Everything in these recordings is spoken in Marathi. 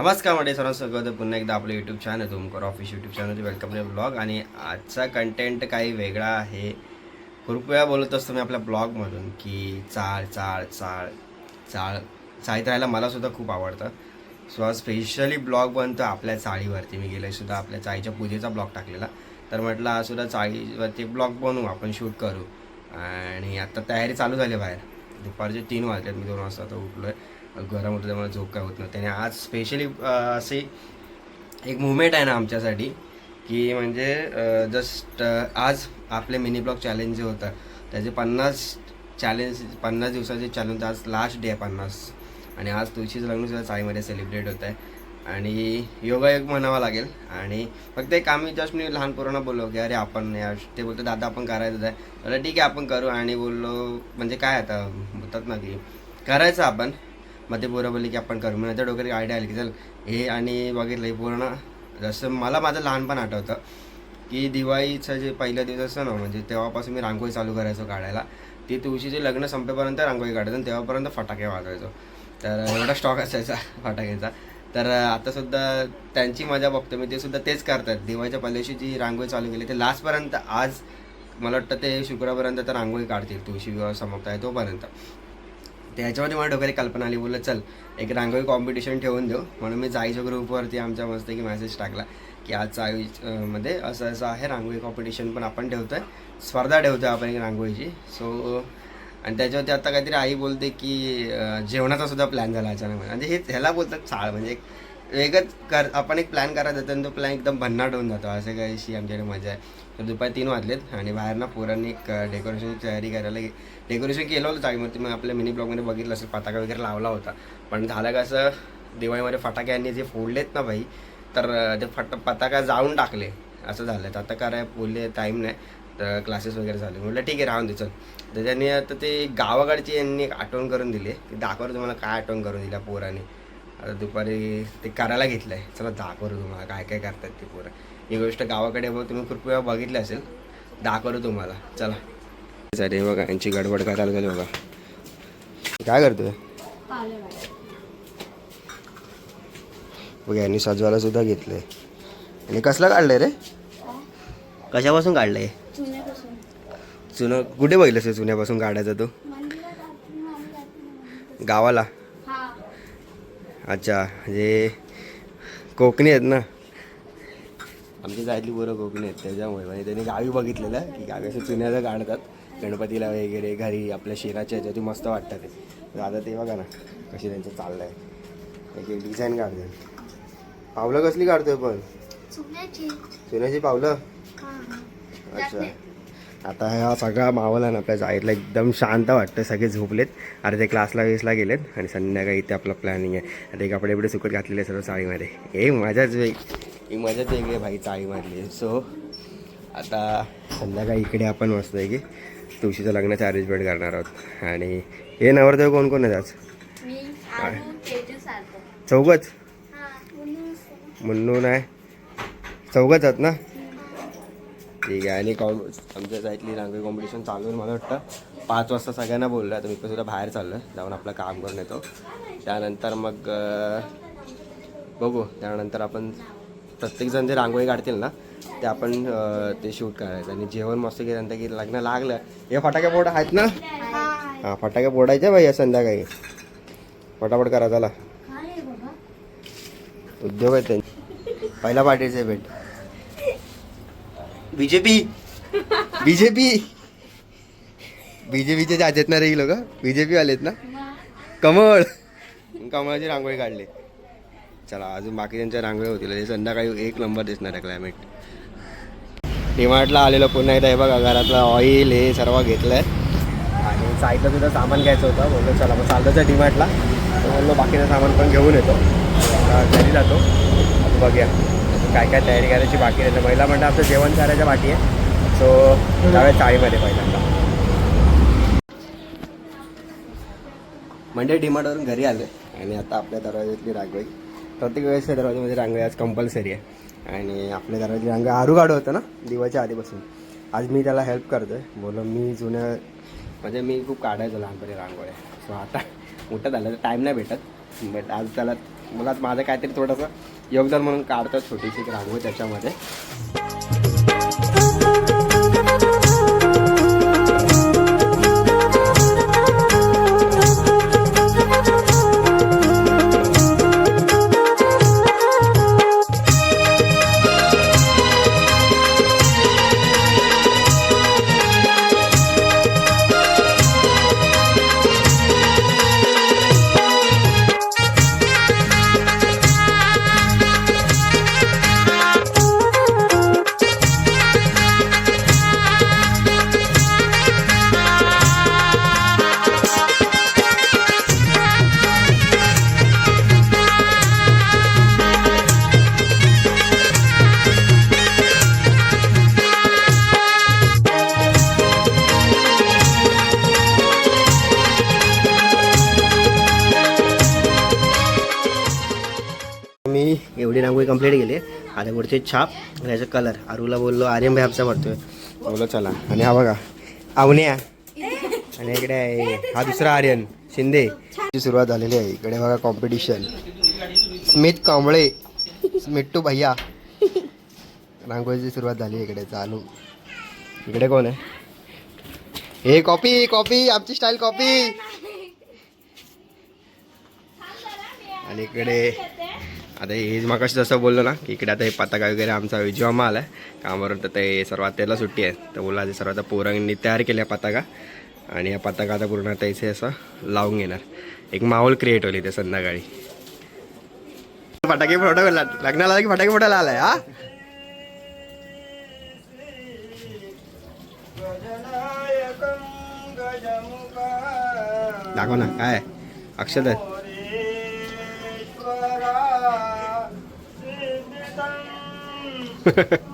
नमस्कार म्हणजे सर्वांना स्वागत पुन्हा एकदा आपलं YouTube channel तुमकर office YouTube channel welcome to blog आणि आजचा कंटेंट काही वेगळा आहे. खूप वेळा बोलत असतो मी आपल्या ब्लॉगमधून की चाळ चाळ चाळ चाळ चाळीत राहायला मलासुद्धा खूप आवडतं. सो आज स्पेशली ब्लॉग बनतो आपल्या चाळीवरती. मी गेले सुद्धा आपल्या चाळीच्या पूजेचा ब्लॉग टाकलेला. तर म्हटलं आज सुद्धा चाळीवरती ब्लॉग बनवू आपण शूट करू. आणि आता तयारी चालू झाली बाहेर. दुपारचे तीन वाजलेत मी दोन वाजता आता उठलो आहे गरम होतं त्यामुळे झोप काय होत नव्हती. आणि आज स्पेशली असे एक मुवमेंट आहे ना आमच्यासाठी की म्हणजे जस्ट आज आपले मिनी ब्लॉग चॅलेंज जे होतं त्याचे पन्नास चॅलेंज पन्नास दिवसाचे चॅलेंज आज लास्ट डे आहे पन्नास. आणि आज तुळशीचं लग्न सुद्धा चाळीमध्ये सेलिब्रेट होत आहे. आणि योगायोग म्हणावा लागेल. आणि फक्त एक आम्ही जस्ट मी लहान पोरांना बोललो की अरे आपण ते बोलतो दादा आपण करायचं आहे. तर ठीक आहे आपण करू. आणि बोललो म्हणजे काय आता? बोलतात ना की करायचं आपण. मग ते पोरं बोलले की आपण करू. मग नंतर डोक्यात आयडिया आली की चल हे आणि बघितलं हे पूर्ण जसं मला माझं लहानपण आठवतं की दिवाळीचं जे पहिला दिवस असतं ना म्हणजे तेव्हापासून मी रांगोळी चालू करायचो काढायला. ती तुळशीचे लग्न संपेपर्यंत रांगोळी काढायचो आणि तेव्हापर्यंत फटाके वाजवायचो. तर एवढा स्टॉक असायचा फटाक्याचा. तर आतासुद्धा त्यांची मजा बघतो मी ते सुद्धा तेच करतात. दिवाळीच्या पहिल्याशी जी रांगोळी चालू केली ते लास्टपर्यंत आज मला वाटतं ते शुक्रवारपर्यंत तर रांगोळी काढतील तुळशी विवाह समाप्त आहे तोपर्यंत. त्याच्यामध्ये मला डोक्यात कल्पना आली बोललं चल एक रांगोळी कॉम्पिटिशन ठेवून देऊ. म्हणून मी जायच्या ग्रुपवरती आमच्या मस्त की मेसेज टाकला की आज चाळी मध्ये असं असं आहे रांगोळी कॉम्पिटिशन पण आपण ठेवतो आहे स्पर्धा ठेवतो आहे आपण एक रांगोळीची. सो आणि त्याच्यावरती आता काहीतरी आई बोलते की जेवणाचा सुद्धा प्लॅन झाला अचानक. म्हणजे हे ह्याला बोलतात चाळ म्हणजे एक वेगळंच कर आपण एक प्लॅन करायचा आणि तो प्लॅन एकदम भन्नाट होऊन जातो. असं काही अशी आमच्याकडे मजा आहे. तर दुपारी तीन वाजलेत आणि बाहेर ना पोरांनी एक डेकोरेशनची तयारी करायला डेकोरेशन केलं होतं चाळीमध्ये मग आपल्या मिनी ब्लॉगमध्ये बघितलं असेल पताका वगैरे लावला होता. पण झालं कसं दिवाळीमध्ये फटाक्यांनी जे फोडलेत ना भाई तर ते फट पताका जाऊन टाकले. असं झालं. तर आता काय बोलले टाईम नाही. तर क्लासेस वगैरे झाले. म्हटलं ठीक आहे राहून दे चल. तर त्यांनी आता ते गावाकडची यांनी एक आठवण करून दिली. की दाखवलं तुम्हाला काय आठवण करून दिल्या पोराने. आता दुपारी ते करायला घेतलं आहे चला दाखवलं तुम्हाला काय काय करतात ते पोरं. ही गोष्ट गावाकडे बघ तुम्ही कृपया बघितली असेल. दाखवलं तुम्हाला. चला. अरे बघा यांची गडबड करायला गेली बघा. काय करतोय? बघा यांनी सजवायला सुद्धा घेतलंय. आणि कसलं काढलंय रे? कशापासून काढलंय? चुनं कुठे बघितलंस हे चुन्यापासून काढायचा तो? गावाला? अच्छा म्हणजे कोकणी आहेत ना? आमची जायतली पोरं कोकणी आहेत त्याच्यामुळे. म्हणजे त्यांनी गावी बघितलेलं की गावी असं चुन्याचं काढतात गणपतीला वगैरे घरी आपल्या शेराच्या ह्याच्यात ते मस्त वाटतं ते. आता ते बघा ना कशी त्यांचं चाललं आहे एक एक डिझाईन काढते पावलं कसली काढतोय पण? चुन्याची. पावलं? अच्छा. आता हा सगळा माहोल आहे ना आपल्या जायतला एकदम शांत वाटतं सगळे झोपलेत. अरे ते क्लासला वेसला गेलेत आणि संध्याकाळी इथे आपलं प्लॅनिंग आहे. आता एक कपडे बिडे सुकत घातलेले सर्व चाळीमध्ये हे मजाच वेग ही मजाच वेगळी आहे भाई चाळीमधली सो आता संध्याकाळी इकडे आपण मस्त आहे की तुळशीचं लग्नाचं अरेंजमेंट करणार आहोत. आणि हे नवरदेव कोण कोण आहेत आज? चौघच? मुन्नू नाही? चौघच आहेत ना? ठीक आहे आणि कॉम आमच्या साईडली रांगोळी कॉम्पिटिशन चालू आहे मला वाटतं. पाच वाजता सगळ्यांना बोललं तर मी पण सुद्धा बाहेर चाललो जाऊन आपलं काम करून येतो. त्यानंतर मग बघू. त्यानंतर आपण प्रत्येकजण जे रांगोळी काढतील ना ते आपण ते शूट करायचं. आणि जेवण मस्त केल्यानंतर की लग्न लागलं. हे फटाके बोर्ड आहेत ना? हां फटाके फोडायचे भाई संध्याकाळी. फटाफट करा चला. आहे उद्योग आहेत त्यांचे. पहिला पार्टीचे भेट. बीजेपी. बीजेपी. बीजेपीचे जे आहेत ना रे लोक. बीजेपी आलेत ना? कमळ. कमळाची रांगोळी काढली. चला अजून बाकीच्यांच्या रांगोळ्या होतील. हे संध्याकाळी एक नंबर दिसणार आहे क्लायमेट डिमार्टला आलेलो पुन्हा एकदा. हे बघा घरातलं ऑइल हे सर्व घेतलं आहे आणि साईडला सुद्धा सामान घ्यायचं होतं. बोललो चला मग चालतं डिमार्टला तर बोललो बाकीचं सामान पण घेऊन येतो. घरी जातो. बघूया. काय काय तयारी करायची बाकी आहे. पहिला म्हणतात आमचं जेवण करायचं बाकी आहे. सो त्यावेळेस चाळीमध्ये पहिल्यांदा. म्हणजे डिमार्टवरून घरी आलो आणि आता आपल्या दरवाज्यातली रागवाई प्रत्येक वेळेस दरवाजामध्ये रांगोळी आज कंपल्सरी आहे. आणि आपल्या दरवाजी रांगोळी आरू होतं ना? दिवाळीच्या आधीपासून. आज मी त्याला हेल्प करतो आहे बोलो मी जुन्या म्हणजे मी खूप काढायचो लहानपणी रांगोळ्या. सो आता मोठं झालं तर टाईम नाही भेटत. बट आज त्याला मला माझं काहीतरी थोडंसं योगदान म्हणून काढतात छोटीशी एक रांगोळी त्याच्यामध्ये. कंप्लीट केली आता पुढचे छाप आणि याचा कलर आरूला बोललो आर्यन भाई हापसा पडतोय. बोललो चला. आणि हा बघा आवण्या आणि इकडे आहे हा दुसरा आर्यन शिंदे. ची सुरुवात झालेली आहे. इकडे बघा कॉम्पिटिशन स्मित कांबळे मिट्टू भैया. रांगोळीची सुरुवात झाली आहे इकडे चालू. इकडे कोण आहे? हे कॉपी कॉपी आमची स्टाईल कॉपी आणि इकडे आता हे मगाशी जसं बोललो ना की इकडे आता हे पताका वगैरे आमचा विजयमा आला आहे. कामावरून तर ते सर्वात त्याला सुट्टी आहे. तर बोला ते सर्वात पोरांनी तयार केल्या पताका. आणि या पताका आता पूर्ण आता इथे असं लावून घेणार. एक माहोल क्रिएट होईल इथे संध्याकाळी. फटाके फोटो लग्नाला की फटाके फोटायला आलाय हा? दाखव ना काय अक्षत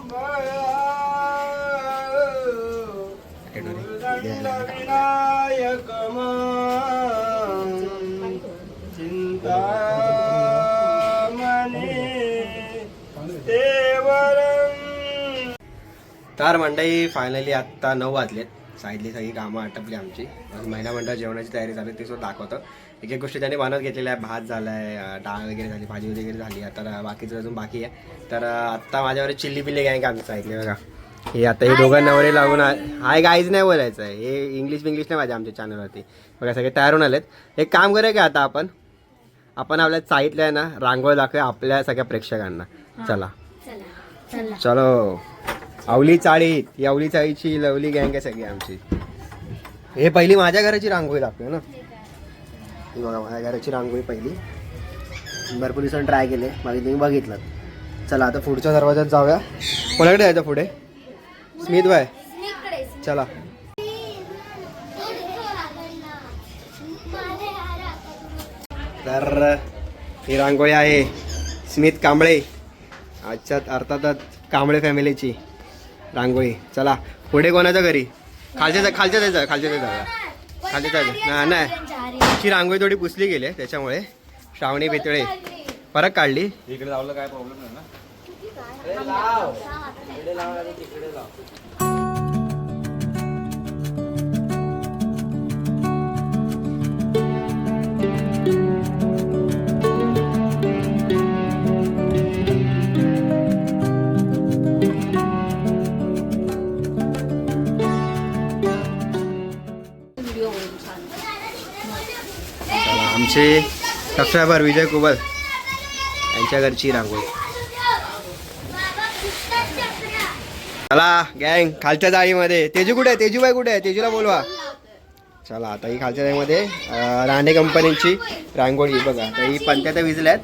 तार मंडई फायनली आत्ता नऊ वाजलेत. साईडली सगळी कामं आटपली आमची. महिना मंडळ जेवणाची तयारी झाली ते सुद्धा दाखवतं. एक एक गोष्टी त्यांनी बनवत घेतलेल्या आहे भात झाला आहे डाळ वगैरे झाली भाजी वगैरे झाली. आता बाकीचं अजून बाकी आहे. तर आत्ता माझ्यावर चिल्ली पिल्ली गँग आमची साईडली बघा. हे आता हे दोघं नवरे लागून हाय गाईज नाही बोलायचं आहे. हे इंग्लिश बिंग्लिश नाही माझ्या आमच्या चॅनलवरती बघा सगळे तयार होऊन आलेत. एक काम करूया का आता आपण आपण आपल्या साईडला आहे ना रांगोळी दाखवूया आपल्या सगळ्या प्रेक्षकांना. चला. चला. आवली चाळीत आवली चाळीची लवली गँग आहे सगळी आमची. हे पहिली माझ्या घराची रांगोळी दाखवूया ना. ही बघा माझ्या घराची रांगोळी पहिली. भरपूर दिवसांनी ट्राय केले. बाकी तुम्ही बघितलं. चला आता पुढच्या दरवाज्यात जाऊया. कोणाकडे जायचं पुढे. स्मित बाय चला. तर ही रांगोळी आहे. स्मित कांबळे. आजच्या अर्थातच कांबळे फॅमिलीची. रांगोळी. चला पुढे कोणाच्या घरी? खालच्या जा- खालच्या जायचं खालच्या जायचं खालच्या जायचं ना नाही ही रांगोळी थोडी पुसली गेली आहे, त्याच्यामुळे. श्रावणी पितळे. परत काढली. इकडे लावलं काय प्रॉब्लेम नाही ना? आमचे सबस्क्रायबर विजय कुबल यांच्या घरची रांगोळी. चला गँग खालच्या जाळीमध्ये. तेजू कुठे आहे? तेजूबाई कुठे आहे? तेजूला बोलवा. चला आता ही खालच्या जाळीमध्ये राणे कंपनीची रांगोळी बघा. तर ही पंत्या विजल्यात.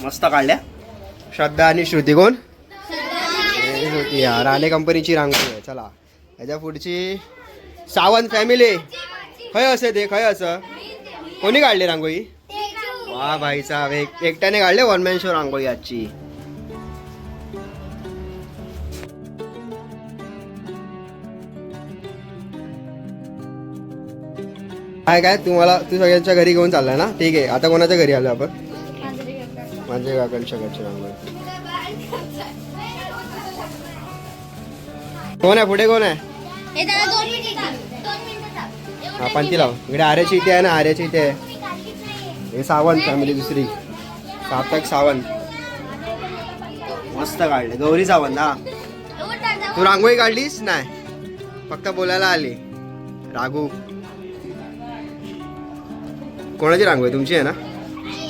मस्त काढल्या. श्रद्धा आणि श्रुती कोण? श्रुती. हा राणे कंपनीची रांगोळी आहे. चला. याच्या पुढची सावंत फॅमिली खय असे ते खय असं. कोणी काढली रांगोळी? वा भाई साहेब एक एकट्याने काढले वन मॅन शो रांगोळी आजची. काय काय? तुम्हाला तू सगळ्यांच्या घरी घेऊन चाललाय ना? ठीक आहे. आता कोणाच्या घरी आलो आपण? माझ्या काकांच्या घरची रांगोळी. कोण आहे? पुढे कोण आहे? हे त्याला हा लाव. इकडे आर्याची इथे आहे ना आर्याची इथे आहे. हे सावंत फॅमिली दुसरी. सार्थक सावंत. मस्त काढले. गौरी सावंत हा. तू रांगोळी काढलीस? नाही. फक्त बोलायला आली. राघू. कोणाची रांगोळी? तुमची आहे ना?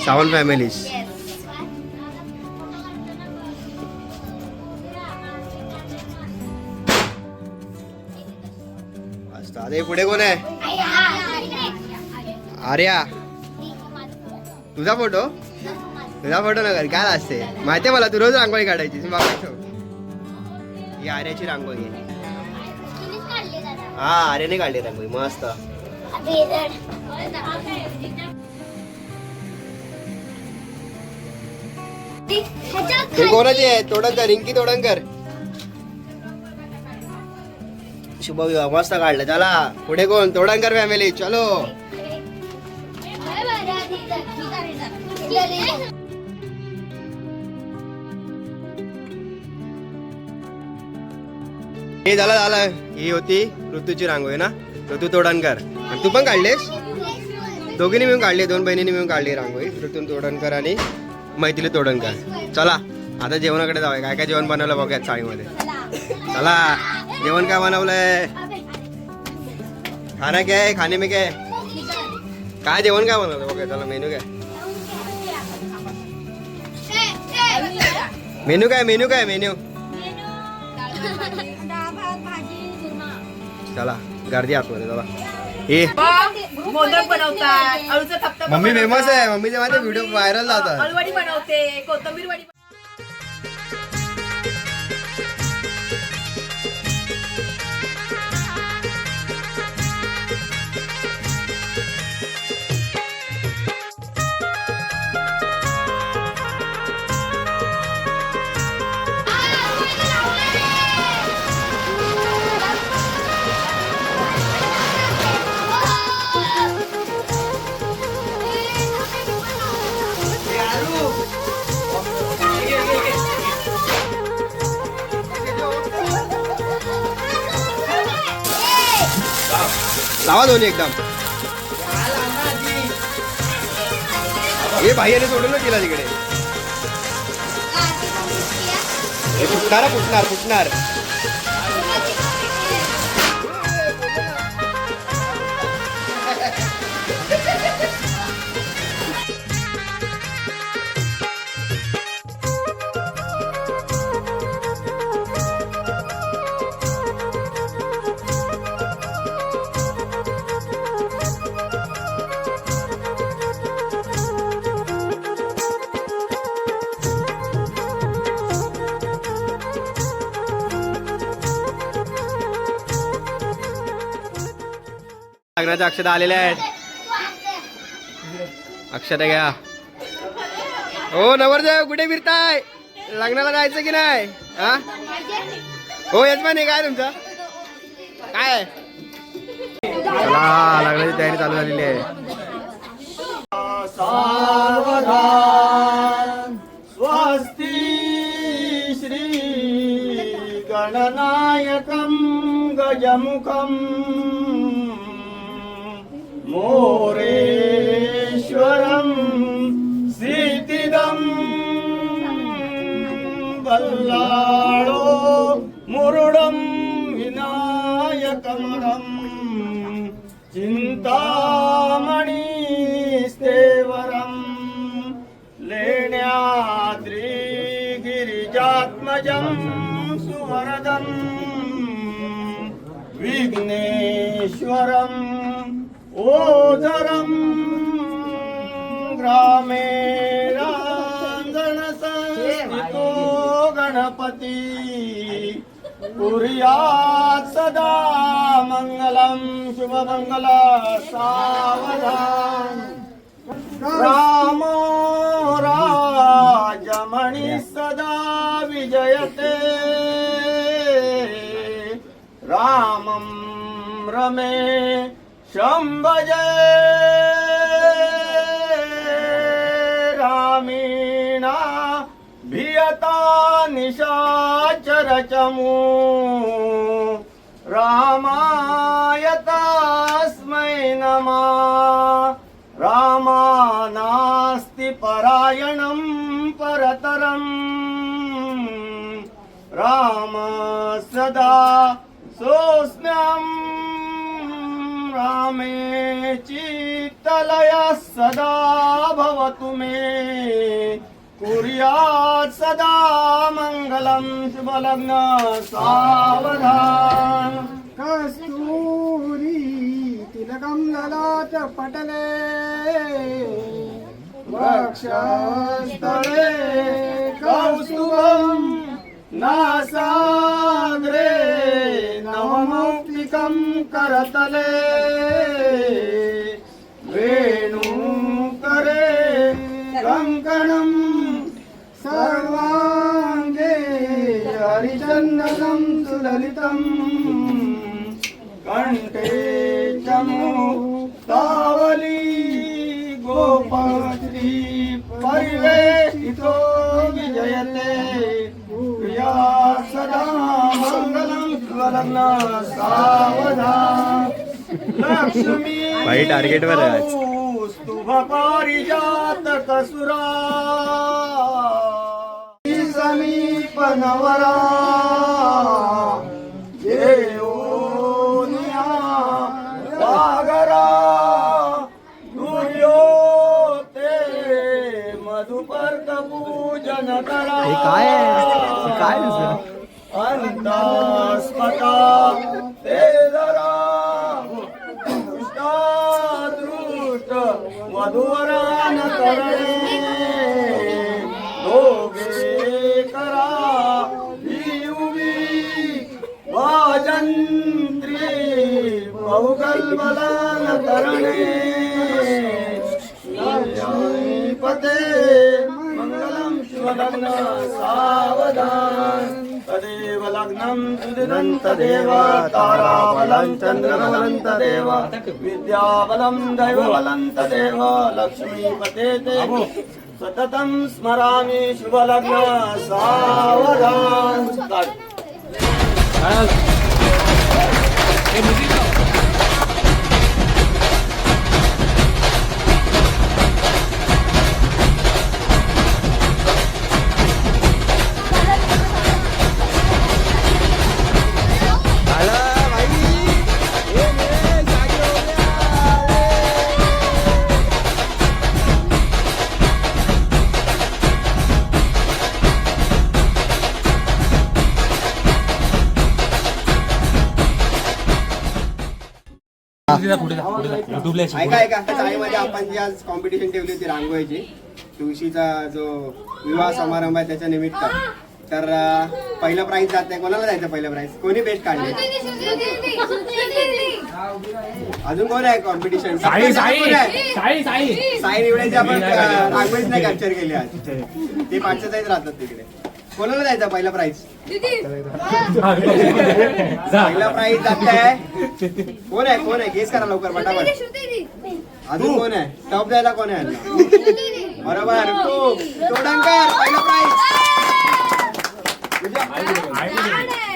सावंत फॅमिलीज आता पुढे कोण आहे? आर्या तुझा फोटो? तुझा फोटो नका काय असते. माहितीये मला तू रोज रांगोळी काढायची बघायचो ही आर्याची रांगोळी आहे. हा आर्याने काढली रांगोळी मस्त. तू कोणाची आहे? तोडणकर रिंकी तोडणकर शुभ मस्त काढलं. चला पुढे कोण? तोडणकर फॅमिली चलो. हे झालं झालं. ही होती ऋतूची रांगोळी ना? ऋतू तोडणकर. आणि तू पण काढलेस? दोघींनी मिळून काढली दोन बहिणींनी मिळून काढली रांगोळी ऋतू तोडणकर आणि मैथिली तोडणकर. चला आता जेवणाकडे जाऊया. काय काय जेवण बनवलं बघूयात चाळीमध्ये चला जेवण काय बनवलंय? खाना काय खाणे मी काय? काय जेवण काय बनवलं बघूया? चला मेनू काय मेनू काय मेनू काय मेन्यू चला गर्दी आतमध्ये चला. हे मोदक बनवतात अळूचं मम्मी फेमस आहे मम्मीचे माझे व्हिडिओ व्हायरल जातात बनवते कोथिंबीर वडी लावा दोन्ही एकदम. हे भाईयाने सोडून केला तिकडे. हे फुटणार हा, फुटणार फुटणार. लग्नाच्या अक्षता आलेल्या आहेत. अक्षता घ्या. हो नवरदेव कुठे फिरताय? लग्नाला जायचं की नाही? हा? हो यजमानी काय तुमचं? काय चला लग्नाची तयारी चालू झालेली आहे. सावधान श्री गणनायकं गजमुखम् मोरेश्वरं स्थितिदं बल्लाळो मुरुडं विनायकमरम् चिन्तामणिस्तेवरम् लेण्याद्रिगिरिजात्मजं ओझरम् ग्रामे राङ्गणसंस्थितो गणपती। कुर्यात् सदा मङ्गलं शुभमङ्गल सावधान। रामो राजमणि सदा विजयते। रामं रमे शंभज रामेणा भियता निशाचरचमू रामायतास्मै नमः। रामा नास्ति परायणं परतरम्। राम सदा सोऽस्म्यम् रामेची चित्तलय सदा भवतु मे। कुर्यात् सदा मङ्गलं शुभलग्न सावधान। कस्तूरी तिलकं ददात पटले। वक्षस्थळे कौस्तुभं नासाग्रे। नवमौक्तिकं करतले वेणुकरे कङ्कणं सर्वाङ्गे हरिचन्दनं सुललितम् कण्ठे चमुक्तावली गोपश्री परिवेशितो विजयते प्रिया सदा मङ्गलं स्वलग्न सावधान लक्ष्मी बाई target वर आहे आज. स्तुभ पारिजात कसुरा समीप नवरा देवोनिया सागरा दुर्यो ते मधुपर पूजन करा हे काय आहे? हे काय आहे? बहुकल्पलान करणे पते मंगलम शिवलग्न सावधान तदेव लग्नं सुदिनं तदेव ताराबलं चन्द्रबलं तदेव विद्याबलं दैवबलं तदेव लक्ष्मीपते ते सततं स्मरामि शुभलग्न सावधान ऐका आपण जी आज कॉम्पिटिशन ठेवली होती रांगोळीची तुळशीचा जो विवाह समारंभ आहे त्याच्या निमित्त. तर पहिलं प्राईज जात आहे कोणाला जायचं पहिलं प्राईज कोणी बेस्ट काढले? अजून कोण आहे कॉम्पिटिशन साई साई आहे साई. साई साई. निवडायची आपण रांगोळीच नाही कॅप्चर केली आज. ते पाचशे जाईत राहतात तिकडे. कोणाला जायचं पहिला प्राईज पहिला प्राईज जात आहे कोण आहे कोण आहे? गेस करा लवकर पटापट. अजून कोण आहे? टॉप द्यायला कोण आहे? बरोबर. तू. तोडंकर पहिला प्राईज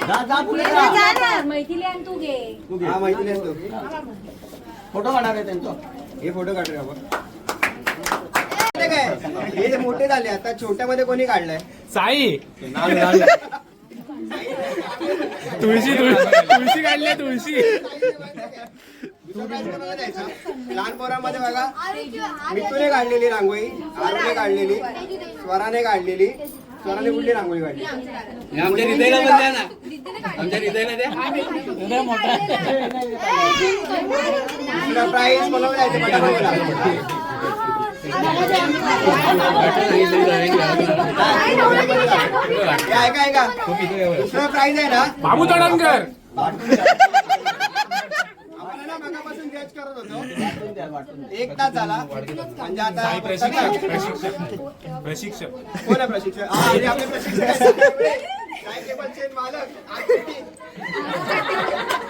जा जा पुढे जा. मैथिली आणि तू घे. तू. घे. हा माहिती नाही फोटो काढणार आहे त्यांचा. हे फोटो काढूया आपण. काय? हे जे मोठे झाले आता छोट्यामध्ये कोणी काढलंय? साई! तुळशी तुळशी तुळशी काढली तुळशी. कोणाला द्यायचा? लहान पोरांमध्ये बघा मितूने काढलेली रांगोळी आरुने काढलेली स्वराने काढलेली स्वराने कुठली रांगोळी काढली? आमच्या हृदयाला पण द्या ना. आमच्या हृदयाला द्या. दुसरा प्राईज कोणाला द्यायचं पटापट. बोला. दुसरा प्राईज आहे ना बाबू तडणकर एक तास झाला म्हणजे आता प्रशिक्षक प्रशिक्षक प्रशिक्षक कोण आहे प्रशिक्षक हा, आणि आपले प्रशिक्षक साई केबल चेन मालक आकृती.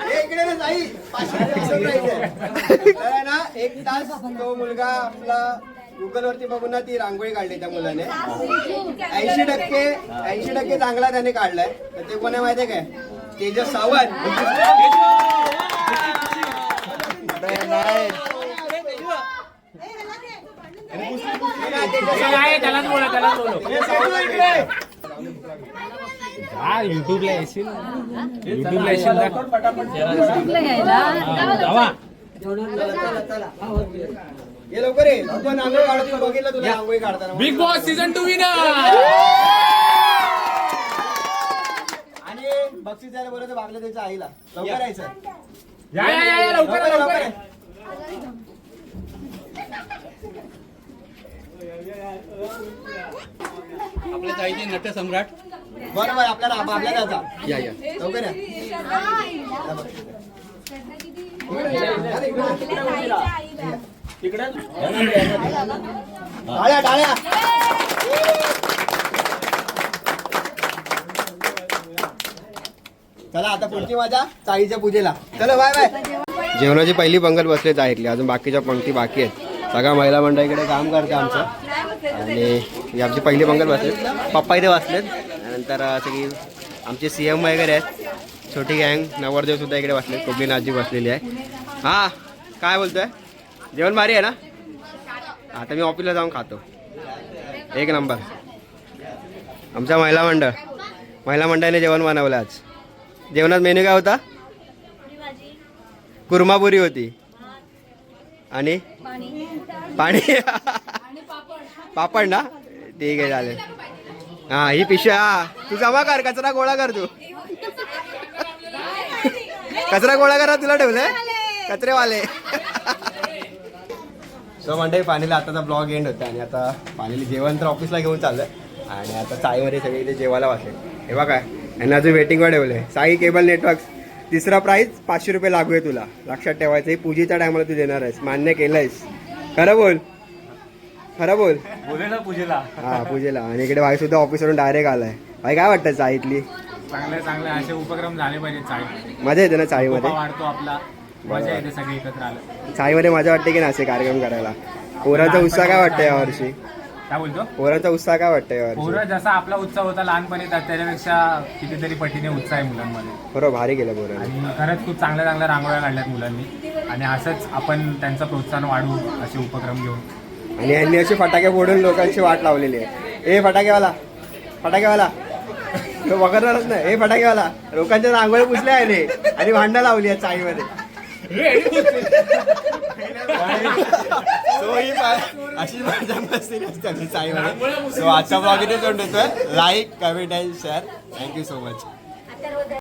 हे इकडे ना साई पाचशे रुपये prize आहे. तर आहे ना एक तास तो मुलगा आपला गुगल वरती बघून ना ती रांगोळी काढली त्या मुलाने. ऐंशी टक्के ऐंशी टक्के चांगला त्याने काढलाय. तर ते कोण आहे माहितीये काय? तेजस सावंत. हे युट्यूबला येशील. युट्यूबला येशील पटापट. जावा. ये लवकर ये. तू पण आंघोळ काढतो बघितलं तुला आंघोळी काढताना. Bigg Boss season two winner आणि बक्षीस द्यायला बोलत बागल्या त्याच्या आईला. लवकर यायचं. या या या या, लवकर लवकर या, या. आपल्या ताईचे नट सम्राट बरोबर आपल्याला बागल्या द्यायचा या या. लवकर या. टाळ्या टाळ्या चला आता पुढची माझ्या चाळीच्या पूजेला. चला बाय बाय. जेवणाची पहिली पंगत बसलेच ऐकली अजून बाकीच्या पंक्ती बाकी आहेत. सगळ्या महिला मंडळीकडे काम करते आमचं. आणि आमची पहिली पंगत बसले. पप्पा इथे बसलेत. नंतर सगळी आमचे सी एम वगैरे आहेत. छोटी गँग नवरदेव सुद्धा इकडे बसले कोबली नाजी बसलेली आहे. हा काय बोलतोय? जेवण भारी आहे ना? आता मी ऑफिसला जाऊन खातो. एक नंबर. आमचा महिला मंडळ. महिला मंडळाने जेवण बनवलं आज. जेवणात मेन्यू काय होता? कुर्मापुरी होती. आणि? पाणी. पापड ना? ठीक आहे चालेल. हा ही पिशवी हा. तू जमा कर कचरा गोळा कर तू. कचरा गोळा करा तुला ठेवलंय? कचरेवाले. सो मंडळी पाणीला आताचा ब्लॉग एंड होता आणि आता पाणीला जेवण तर ऑफिसला घेऊन चाललंय. आणि आता साईमध्ये सगळे इथे जेवायला वाचले हे बघा यांना अजून वेटिंगवर ठेवलंय. साई केबल नेटवर्क तिसरा प्राईज पाचशे रुपये लागू आहे तुला. लक्षात ठेवायचं हे पूजेच्या टायमाला तू देणार आहेस. मान्य केलंयस. खरं बोल. खरं बोल. बोले ना पूजेला. हा पूजेला. आणि इकडे भाई सुद्धा ऑफिसवरून डायरेक्ट आलाय. भाई काय वाटतं चाळीतली चांगले चांगले असे उपक्रम झाले पाहिजे चाळी. मजा येते ना चाळीमध्ये? वाढतो आपला. मजा येते सगळे एकत्र आलं. चाळीमध्ये मजा वाटते की ना असे कार्यक्रम करायला? पोरांचा उत्साह काय वाटतं यावर्षी? काय बोलतो? पोरांचा उत्साह काय वाटतं यावर्षी? पोरं जसा आपला उत्साह होता लहानपणी त्या- त्याच्यापेक्षा कितीतरी पटीने उत्साह आहे मुलांमध्ये. बरोबर भारी केलं पोरांनी आणि खरंच खूप चांगल्या चांगल्या रांगोळ्या काढल्यात मुलांनी. आणि असंच आपण त्यांचं प्रोत्साहन वाढवू असे उपक्रम घेऊन. आणि यांनी असे फटाके फोडून लोकांची वाट लावलेली आहे. ए फटाकेवाला. फटाकेवाला. तो वगैरेच नाही. ए फटाकेवाला लोकांच्या रांगोळी पुसल्या आहे रे. आणि भांडणं लावली आहे चाळीमध्ये. ही पा- अशी मजा मस्ती असते आमची चाळीमध्ये. सो आजचा ब्लॉग इथे सोडून देतोय. Like comment and share thank you so much